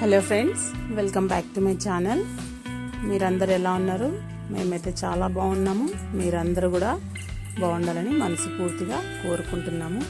Hello friends welcome back to my channel. మీరందరూ ఎలా ఉన్నారు? మేమైతే చాలా బాగున్నాము. మీరందరూ కూడా బాగుండాలని మనస్ఫూర్తిగా కోరుకుంటున్నాము.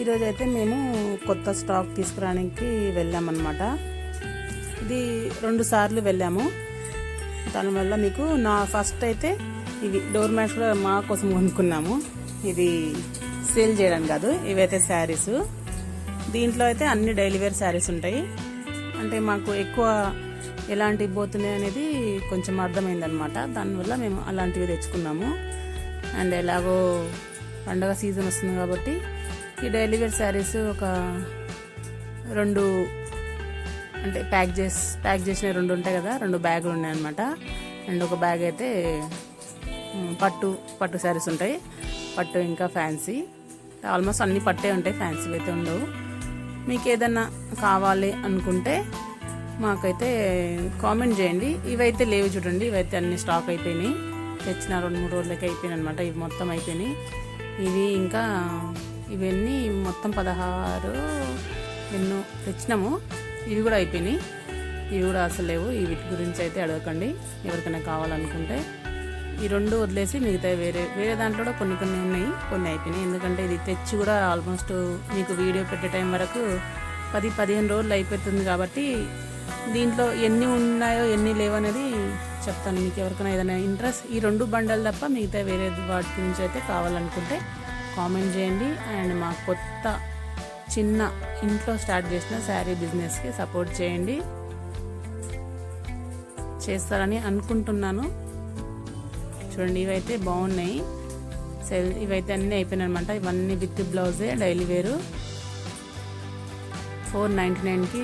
ఈరోజు అయితే మేము కొత్త స్టాక్ తీసుకురావడానికి వెళ్ళామన్నమాట. ఇది రెండు సార్లు వెళ్ళాము. దానివల్ల మీకు నా ఫస్ట్ అయితే ఇవి డోర్ మ్యాట్స్ కూడా మా కోసం కొనుక్కున్నాము. ఇది సేల్ చేయడానికి కాదు ఇవైతే శారీస్. దీంట్లో అయితే అన్ని డైలీ వేర్ శారీస్ ఉంటాయి. అంటే మాకు ఎక్కువ ఎలాంటి పోతున్నాయి అనేది కొంచెం అర్థమైందనమాట దానివల్ల మేము అలాంటివి తెచ్చుకున్నాము. అండ్ ఎలాగో పండగ సీజన్ వస్తుంది కాబట్టి ఈ డైలీ వేర్ శారీస్ ఒక రెండు అంటే ప్యాక్ చేసి ప్యాక్ చేసిన రెండు ఉంటాయి కదా రెండు బ్యాగులు ఉన్నాయి అనమాట అండ్ ఒక బ్యాగ్ అయితే పట్టు పట్టు శారీస్ ఉంటాయి. పట్టు ఇంకా ఫ్యాన్సీ. ఆల్మోస్ట్ అన్ని పట్టే ఉంటాయి ఫ్యాన్సీ అయితే ఉండవు. మీకు ఏదన్నా కావాలి అనుకుంటే మాకైతే కామెంట్ చేయండి. ఇవైతే లేవు చూడండి ఇవైతే అన్ని స్టాక్ అయిపోయినాయి. తెచ్చిన రెండు మూడు రోజులకి అయిపోయినాయి అనమాట ఇవి మొత్తం అయిపోయినాయి. ఇవి ఇంకా ఇవన్నీ మొత్తం పదహారు ఎన్నో తెచ్చినాము. ఇవి కూడా అయిపోయినాయి. ఇవి కూడా అసలు లేవు. ఈ వీటి గురించి అయితే అడగకండి. ఎవరికైనా కావాలనుకుంటే ఈ రెండు వదిలేసి మిగతా వేరే వేరే దాంట్లో కూడా కొన్ని కొన్ని ఉన్నాయి కొన్ని అయిపోయినాయి. ఎందుకంటే ఇది తెచ్చి కూడా ఆల్మోస్ట్ మీకు వీడియో పెట్టే టైం వరకు పది పదిహేను రోజులు అయిపోతుంది కాబట్టి దీంట్లో ఎన్ని ఉన్నాయో ఎన్ని లేవనేది చెప్తాను. మీకు ఎవరికైనా ఏదైనా ఇంట్రెస్ట్ ఈ రెండు బండలు తప్ప మిగతా వేరే వాటి గురించి అయితే కావాలనుకుంటే కామెంట్ చేయండి. అండ్ మా కొత్త చిన్న ఇంట్లో స్టార్ట్ చేసిన శారీ బిజినెస్కి సపోర్ట్ చేయండి. చేస్తారని అనుకుంటున్నాను. చూడండి ఇవైతే బాగున్నాయి. సెల్ ఇవైతే అన్నీ అయిపోయినాయి అనమాట ఇవన్నీ విత్ బ్లౌజే డైలీ వేరు. ఫోర్ నైంటీ నైన్కి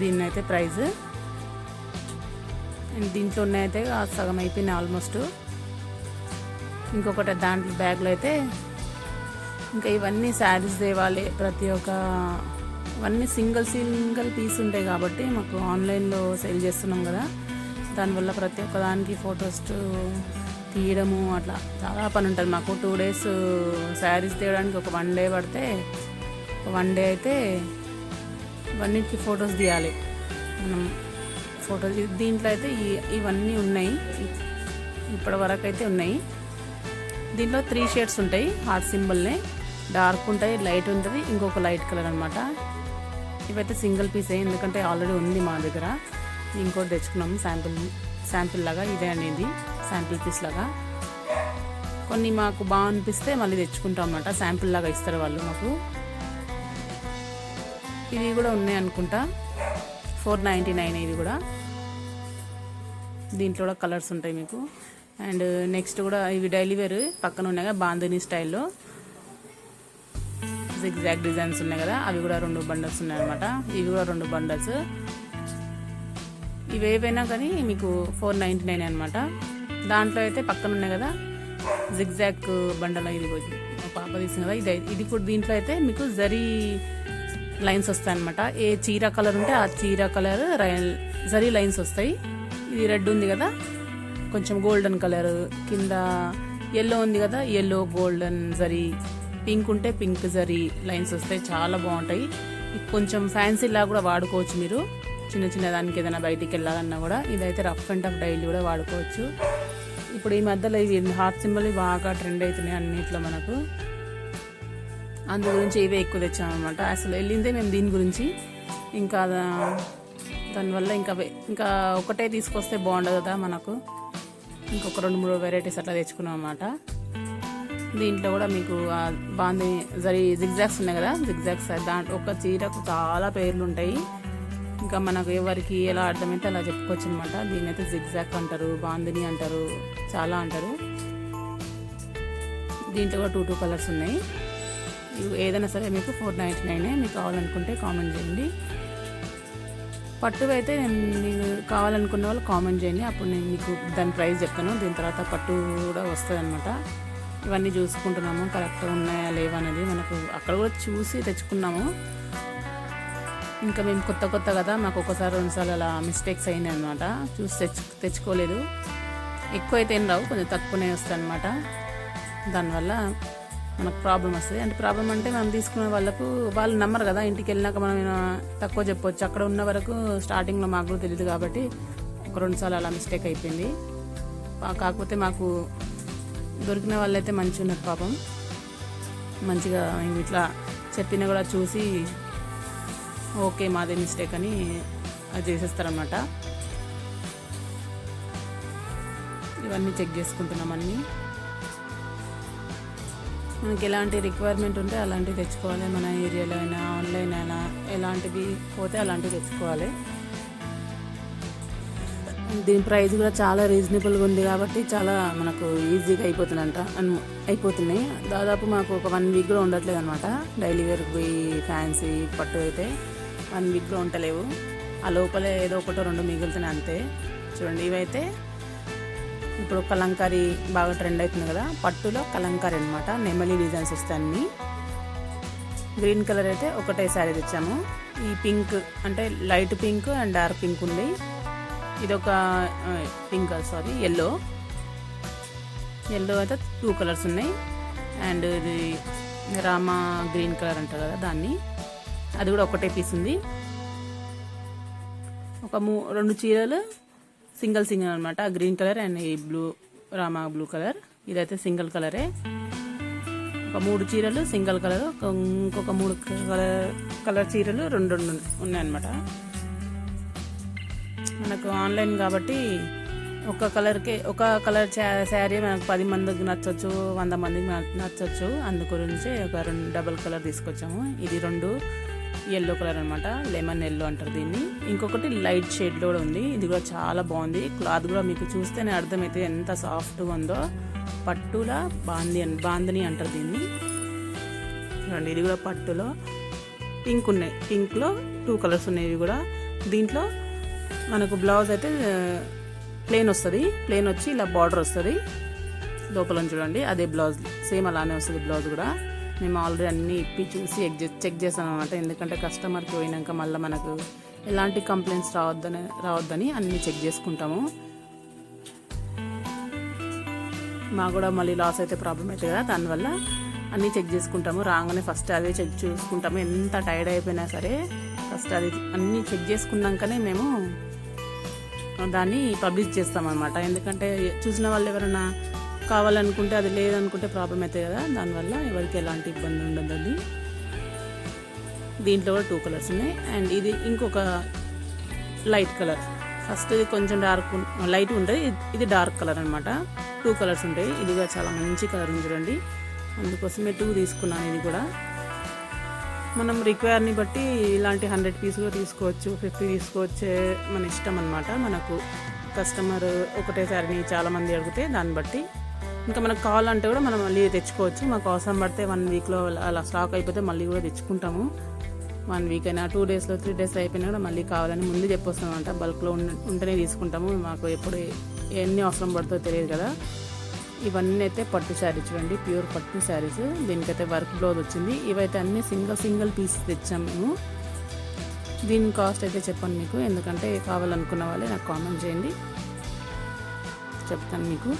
దీన్ని అయితే ప్రైజ్. అండ్ దీంట్లో ఉన్నాయితే ఆ సగం అయిపోయినాయి ఆల్మోస్ట్. ఇంకొకటి దాంట్లో బ్యాగ్లో అయితే ఇంకా ఇవన్నీ శారీస్ తేవాలి ప్రతి ఒక్క ఇవన్నీ సింగిల్ సింగిల్ పీస్ ఉంటాయి కాబట్టి మాకు ఆన్లైన్లో సేల్ చేస్తున్నాం కదా. దానివల్ల ప్రతి ఒక్క దానికి ఫొటోస్ తీయడము అట్లా. చాలా పని ఉంటుంది. మాకు టూ డేస్ శారీస్ తీయడానికి ఒక వన్ డే పడితే వన్ డే అయితే ఇవన్నిటికి ఫొటోస్ తీయాలి. మనం ఫొటోస్ దీంట్లో అయితే ఇవన్నీ ఉన్నాయి. ఇప్పటి వరకు అయితే ఉన్నాయి. దీంట్లో త్రీ షేడ్స్ ఉంటాయి. హార్ట్ సింబల్నే డార్క్ ఉంటాయి లైట్ ఉంటుంది. ఇంకొక లైట్ కలర్ అనమాట ఇవైతే సింగిల్ పీసే ఎందుకంటే ఆల్రెడీ ఉంది మా దగ్గర. ఇంకోటి తెచ్చుకున్నాము శాంపిల్ శాంపుల్ లాగా ఇదే అనేది శాంపిల్ పీస్ లాగా. కొన్ని మాకు బాగా అనిపిస్తే మళ్ళీ తెచ్చుకుంటాం అనమాట శాంపుల్ లాగా ఇస్తారు వాళ్ళు మాకు. ఇవి కూడా ఉన్నాయి అనుకుంటా. ఫోర్ నైంటీ నైన్ ఇది కూడా. దీంట్లో కూడా కలర్స్ ఉంటాయి మీకు. అండ్ నెక్స్ట్ కూడా ఇవి డైలీ వేర్ పక్కన ఉన్నాయి కదా బాందిని స్టైల్లో. ఎగ్జాక్ట్ డిజైన్స్ ఉన్నాయి కదా అవి కూడా రెండు బండల్స్ ఉన్నాయి అనమాట ఇవి కూడా రెండు బండల్స్. ఇవి ఏవైనా కానీ మీకు ఫోర్ నైంటీ నైన్ అనమాట దాంట్లో అయితే పక్కన ఉన్నాయి కదా జిగ్జాగ్ బండలో ఇది. పోయి పాప తీసింది కదా ఇది. ఇది కూడా దీంట్లో అయితే మీకు జరీ లైన్స్ వస్తాయి అనమాట ఏ చీర కలర్ ఉంటే ఆ చీర కలర్ జరీ లైన్స్ వస్తాయి. ఇది రెడ్ ఉంది కదా కొంచెం గోల్డెన్ కలర్. కింద ఎల్లో ఉంది కదా ఎల్లో గోల్డెన్ జరీ. పింక్ ఉంటే పింక్ జరీ లైన్స్ వస్తాయి చాలా బాగుంటాయి. కొంచెం ఫ్యాన్సీలా కూడా వాడుకోవచ్చు మీరు. చిన్న చిన్న దానికి ఏదైనా బయటికి వెళ్ళాలన్నా కూడా ఇదైతే రఫ్ అండ్ టఫ్ డైలీ కూడా వాడుకోవచ్చు. ఇప్పుడు ఈ మధ్యలో ఇవి హార్ట్ సింబల్ బాగా ట్రెండ్ అవుతున్నాయి అన్నిట్లో మనకు. అందు గురించి ఇవే ఎక్కువ తెచ్చామన్నమాట. అసలు వెళ్ళిందే మేము దీని గురించి. ఇంకా దానివల్ల ఇంకా ఇంకా ఒకటే తీసుకొస్తే బాగుండదు కదా మనకు. ఇంకొక రెండు మూడు వెరైటీస్ అట్లా తెచ్చుకున్నాం అన్నమాట దీంట్లో కూడా మీకు ఆ బాంది జరి జిగ్జాక్స్ ఉన్నాయి కదా జిగ్జాక్స్ దాంట్లో ఒక చీరకు చాలా పేర్లు ఉంటాయి ఇంకా మనకు ఎవరికి ఎలా అర్థమైతే అలా చెప్పుకోవచ్చు అనమాట దీని అయితే జిగ్జాక్ అంటారు బాందిని అంటారు చాలా అంటారు. దీంట్లో కూడా టూ టూ కలర్స్ ఉన్నాయి. ఇవి ఏదైనా సరే మీకు ఫోర్ నైంటీ నైనే మీకు కావాలనుకుంటే కామెంట్ చేయండి. పట్టు అయితే నేను మీకు కావాలనుకున్న వాళ్ళు కామెంట్ చేయండి. అప్పుడు నేను మీకు దాని ప్రైస్ చెప్తాను. దీని తర్వాత పట్టు కూడా వస్తుంది అనమాట ఇవన్నీ చూసుకుంటున్నాము. కరెక్ట్గా ఉన్నాయా లేవా అనేది మనకు అక్కడ కూడా చూసి తెచ్చుకున్నాము. ఇంకా మేము కొత్త కొత్త కదా మాకు ఒకసారి రెండుసార్లు అలా మిస్టేక్స్ అయినాయి అనమాట చూసి తెచ్చు తెచ్చుకోలేదు. ఎక్కువ అయితే ఏం రావు కొంచెం తక్కువనే వస్తాయి అనమాట దానివల్ల మనకు ప్రాబ్లం వస్తుంది. అంటే ప్రాబ్లం అంటే మనం తీసుకునే వాళ్ళకు వాళ్ళు నమ్మరు కదా ఇంటికి వెళ్ళినాక మనం తక్కువ చెప్పవచ్చు అక్కడ ఉన్న వరకు స్టార్టింగ్లో మాకు కూడా తెలియదు కాబట్టి ఒక రెండు సార్లు అలా మిస్టేక్ అయిపోయింది. కాకపోతే మాకు దొరికిన వాళ్ళైతే మంచిగా ఉన్నారు పాపం. మంచిగా ఇట్లా చెప్పినా కూడా చూసి ఓకే మాదే మిస్టేక్ అని అది చేసేస్తారనమాట ఇవన్నీ చెక్ చేసుకుంటున్నాం అన్నీ. మనకి ఎలాంటి రిక్వైర్మెంట్ ఉంటే అలాంటివి తెచ్చుకోవాలి. మన ఏరియాలో అయినా ఆన్లైన్ అయినా ఎలాంటివి పోతే అలాంటివి తెచ్చుకోవాలి. దీని ప్రైస్ కూడా చాలా రీజనబుల్గా ఉంది కాబట్టి చాలా మనకు ఈజీగా అయిపోతుందంట. అన్- అయిపోతున్నాయి. దాదాపు మాకు ఒక వన్ వీక్ కూడా ఉండట్లేదు అనమాట డైలీ వేర్కి పోయి ఫ్యాన్సీ పట్టు అయితే. వన్ వీక్లో ఉండలేవు. ఆ లోపలే ఏదో ఒకటో రెండు మిగులుతున్నాయి అంతే. చూడండి ఇవైతే ఇప్పుడు కలంకారీ బాగా ట్రెండ్ అవుతుంది కదా పట్టులో కలంకారీ అనమాట నెమలి డిజైన్స్ వస్తాయి అన్ని. గ్రీన్ కలర్ అయితే ఒకటే శారీ తెచ్చాము. ఈ పింక్ అంటే light pink and dark pink ఉంది. ఇది ఒక పింక్ సారీ ఎల్లో ఎల్లో అయితే టూ కలర్స్ ఉన్నాయి. అండ్ ఇది రామా గ్రీన్ కలర్ అంటారు కదా దాన్ని. అది కూడా ఒకటే పీస్ ఉంది. ఒక మూ రెండు చీరలు సింగిల్ సింగిల్ అనమాట గ్రీన్ కలర్ అండ్ ఈ బ్లూ రామా బ్లూ కలర్ ఇదైతే సింగిల్ కలరే ఒక మూడు చీరలు సింగిల్ కలర్ ఒక ఇంకొక మూడు కలర్ కలర్ చీరలు రెండు రెండు ఉన్నాయన్నమాట. మనకు ఆన్లైన్ కాబట్టి ఒక కలర్కి ఒక కలర్ శారీ మనకు పది మందికి నచ్చొచ్చు వంద మందికి నచ్చవచ్చు నచ్చొచ్చు. అందు గురించి ఒక రెండు డబల్ కలర్ తీసుకొచ్చాము. ఇది రెండు. ఎల్లో కలర్ అనమాట లెమన్ ఎల్లో అంటారు దీన్ని. ఇంకొకటి లైట్ షేడ్లో కూడా ఉంది. ఇది కూడా చాలా బాగుంది. క్లాత్ కూడా మీకు చూస్తేనే అర్థమైతే ఎంత సాఫ్ట్గా ఉందో. పట్టుల బాంది బాందని అంటారు దీన్ని. చూడండి ఇది కూడా పట్టులో పింక్ ఉన్నాయి. పింక్లో టూ కలర్స్ ఉన్నాయి ఇవి కూడా. దీంట్లో మనకు బ్లౌజ్ అయితే ప్లెయిన్ వస్తుంది. ప్లెయిన్ వచ్చి ఇలా బార్డర్ వస్తుంది. లోపల చూడండి అదే బ్లౌజ్ సేమ్ అలానే వస్తుంది బ్లౌజ్ కూడా. మేము ఆల్రెడీ అన్నీ ఇప్పి చూసి ఎగ్ చెక్ చేసాం అనమాట ఎందుకంటే కస్టమర్కి పోయినాక మళ్ళీ మనకు ఎలాంటి కంప్లైంట్స్ రావద్దని రావద్దని అన్నీ చెక్ చేసుకుంటాము. మాకు కూడా మళ్ళీ లాస్ అయితే ప్రాబ్లం అవుతుంది కదా దానివల్ల అన్నీ చెక్ చేసుకుంటాము. రాగానే ఫస్ట్ అదే చెక్ చూసుకుంటాము. ఎంత టైర్డ్ అయిపోయినా సరే ఫస్ట్ అది అన్నీ చెక్ చేసుకున్నాకనే మేము దాన్ని పబ్లిష్ చేస్తామన్నమాట. ఎందుకంటే చూసిన వాళ్ళు ఎవరైనా కావాలనుకుంటే అది లేదనుకుంటే ప్రాబ్లం అవుతుంది కదా దానివల్ల ఎవరికి ఎలాంటి ఇబ్బంది ఉండదండి దీంట్లో కూడా టూ కలర్స్ ఉన్నాయి. అండ్ ఇది ఇంకొక లైట్ కలర్ ఫస్ట్ ఇది కొంచెం డార్క్ లైట్ ఉంటుంది. ఇది డార్క్ కలర్ అనమాట టూ కలర్స్ ఉంటాయి. ఇది కూడా చాలా మంచి కలర్ ఉంది చూడండి. అందుకోసమే టూ తీసుకున్నాను ఇది కూడా. మనం రిక్వైర్ని బట్టి ఇలాంటి హండ్రెడ్ పీస్ కూడా తీసుకోవచ్చు ఫిఫ్టీ తీసుకోవచ్చే మన ఇష్టం అనమాట మనకు కస్టమర్ ఒకటే శారీని చాలామంది అడిగితే దాన్ని బట్టి ఇంకా మనకు కావాలంటే కూడా మనం మళ్ళీ తెచ్చుకోవచ్చు. మాకు అవసరం పడితే వన్ వీక్లో అలా స్టాక్ అయిపోతే మళ్ళీ కూడా తెచ్చుకుంటాము. వన్ వీక్ అయినా టూ డేస్లో త్రీ డేస్ అయిపోయినా కూడా మళ్ళీ కావాలని ముందు చెప్పొస్తామంట. బల్క్లో ఉంటేనే తీసుకుంటాము. మాకు ఎప్పుడు ఎన్ని అవసరం పడుతుందో తెలియదు కదా. ఇవన్నీ అయితే పట్టు శారీ చూడండి. ప్యూర్ పట్టు శారీస్. దీనికైతే వర్క్ బ్లౌజ్ వచ్చింది. ఇవైతే అన్ని సింగిల్ సింగిల్ పీస్ తెచ్చాం మేము. దీని కాస్ట్ అయితే చెప్పండి మీకు. ఎందుకంటే కావాలనుకున్న వాళ్ళే నాకు కామెంట్ చేయండి. చెప్తాను మీకు.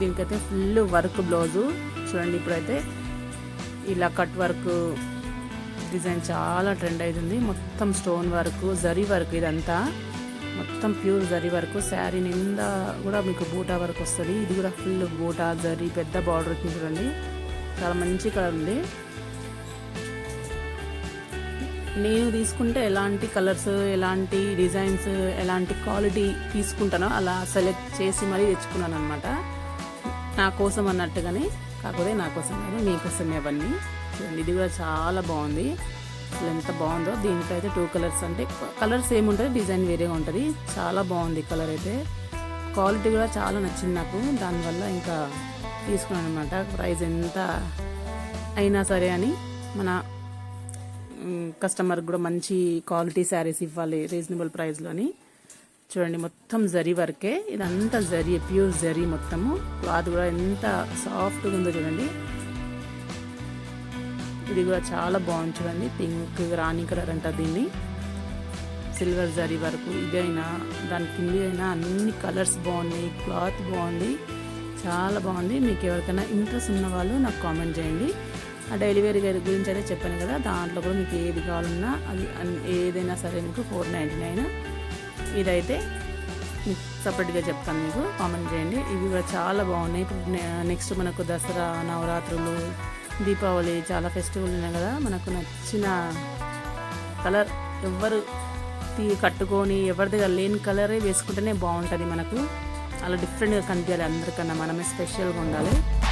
దీనికైతే ఫుల్ వర్క్ బ్లౌజు. చూడండి ఇప్పుడైతే ఇలా కట్ వర్క్ డిజైన్ చాలా ట్రెండ్ అవుతుంది మొత్తం స్టోన్ వర్క్ జరీ వర్క్ ఇదంతా. మొత్తం ప్యూర్ జరీ వర్క్ శారీ నిండా కూడా మీకు బూటా వర్క్ వస్తుంది. ఇది కూడా ఫుల్ బూటా జరీ పెద్ద బార్డర్ వచ్చింది చూడండి. చాలా మంచి కలర్ ఉంది. నేను తీసుకుంటే ఎలాంటి కలర్స్ ఎలాంటి డిజైన్స్ ఎలాంటి క్వాలిటీ తీసుకుంటానో అలా సెలెక్ట్ చేసి మరీ తెచ్చుకున్నాను అనమాట నా కోసం అన్నట్టుగానే కాకపోతే నా కోసం కాదు మీకోసం అవన్నీ. చూడండి ఇది కూడా చాలా బాగుంది. అసలు ఎంత బాగుందో. దీనికైతే టూ కలర్స్ అంటే కలర్స్ ఏముంటుంది డిజైన్ వేరేగా ఉంటుంది. చాలా బాగుంది కలర్ అయితే. క్వాలిటీ కూడా చాలా నచ్చింది నాకు. దానివల్ల ఇంకా తీసుకున్నాను అనమాట ప్రైస్ ఎంత అయినా సరే అని మన కస్టమర్కి కూడా మంచి క్వాలిటీ శారీస్ ఇవ్వాలి రీజనబుల్ ప్రైస్లోని చూడండి మొత్తం జరీ వర్కే. ఇదంతా జరీ ప్యూర్ జరీ మొత్తము. క్లాత్ కూడా ఎంత సాఫ్ట్గా ఉందో చూడండి. ఇది కూడా చాలా బాగుంది చూడండి. పింక్ రాణి కలర్ అంట దీన్ని. సిల్వర్ జరీ వరకు ఇదైనా దాని కింద అయినా అన్ని కలర్స్ బాగున్నాయి క్లాత్ బాగుంది. చాలా బాగుంది. మీకు ఎవరికైనా ఇంట్రెస్ట్ ఉన్న వాళ్ళు నాకు కామెంట్ చేయండి. ఆ డెలివరీ గారి గురించి అయితే చెప్పాను కదా దాంట్లో కూడా మీకు ఏది కావాలన్నా అది ఏదైనా సరే మీకు ఫోర్ నైంటీ నైన్ ఇదైతే సపరేట్గా చెప్తాను మీకు. కామెంట్ చేయండి. ఇవి కూడా చాలా బాగున్నాయి. ఇప్పుడు నెక్స్ట్ మనకు దసరా నవరాత్రులు దీపావళి చాలా ఫెస్టివల్ ఉన్నాయి కదా. మనకు నచ్చిన కలర్ ఎవ్వరు తీ కట్టుకొని ఎవరి దగ్గర లేని కలరే వేసుకుంటేనే బాగుంటుంది మనకు. అలా డిఫరెంట్గా కనిపించాలి అందరికన్నా. మనమే స్పెషల్గా ఉండాలి.